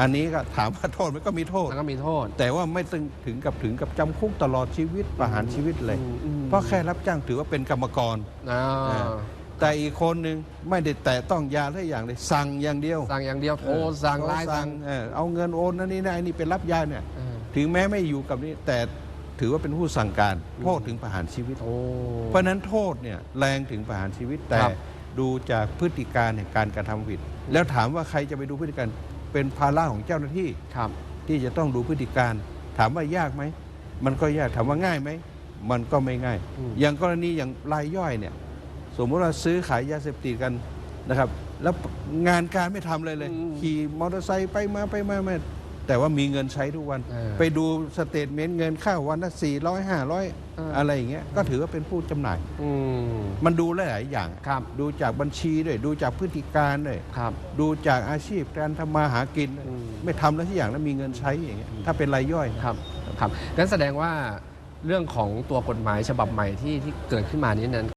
อันนี้ก็ถามว่าโทษมันก็มีโทษ แล้วก็มีโทษ แต่ว่าไม่ถึงถึงกับถึงกับจำคุกตลอดชีวิตประหารชีวิตเลย อืมอืม เพราะแค่รับจ้างถือว่าเป็นกรรมกรอ่าอ่าแต่อีกคนหนึ่งไม่ได้แตะต้องยาทุกอย่างเลยสั่งอย่างเดียวสั่งอย่างเดียวโทรสั่งไลน์สั่งเออเอาเงินโอนนั่นนี่นะไอ้นี่เป็นรับยาเนี่ยเออถึงแม้ไม่อยู่กับนี่แต่ถือว่าเป็นผู้สั่งการโทษถึงประหารชีวิต โอ้ เพราะฉะนั้นโทษเนี่ยแรงถึงประหารชีวิตแต่ครับดูจากพฤติการแห่งการกระทำผิด แล้วถามว่าใครจะไปดูพฤติการ เป็นภาระของเจ้าหน้าที่ครับที่จะต้องดูพฤติการ ถามว่ายากไหม มันก็ยากถามว่าง่ายไหม มันก็ไม่ง่ายอืมอย่างกรณีอย่างรายย่อยเนี่ย สมมติว่าซื้อขายยาเสพติดกันนะครับ แล้วงานการไม่ทำเลยเลย ขี่มอเตอร์ไซค์ไปมาไปมามา แต่ว่ามีเงินใช้ทุกวันเออไปดูสเตทเมนต์เงินเข้าวันละสี่ร้อยห้าร้อยเออออะไรอย่างเงี้ยก็ถือว่าเป็นผู้จำหน่ายอืมมันดูหลายๆอย่างครับดูจากบัญชีด้วยดูจากพฤติการด้วยครับดูจากอาชีพการทำมาหากินด้วยอืมไม่ทำแล้วที่อย่างแล้วมีเงินใช้อย่างเงี้ยถ้าเป็นรายย่อยครับครับงั้นแสดงว่าเรื่องของตัวกฎหมายฉบับใหม่ที่ที่เกิดขึ้นมานี้นั้น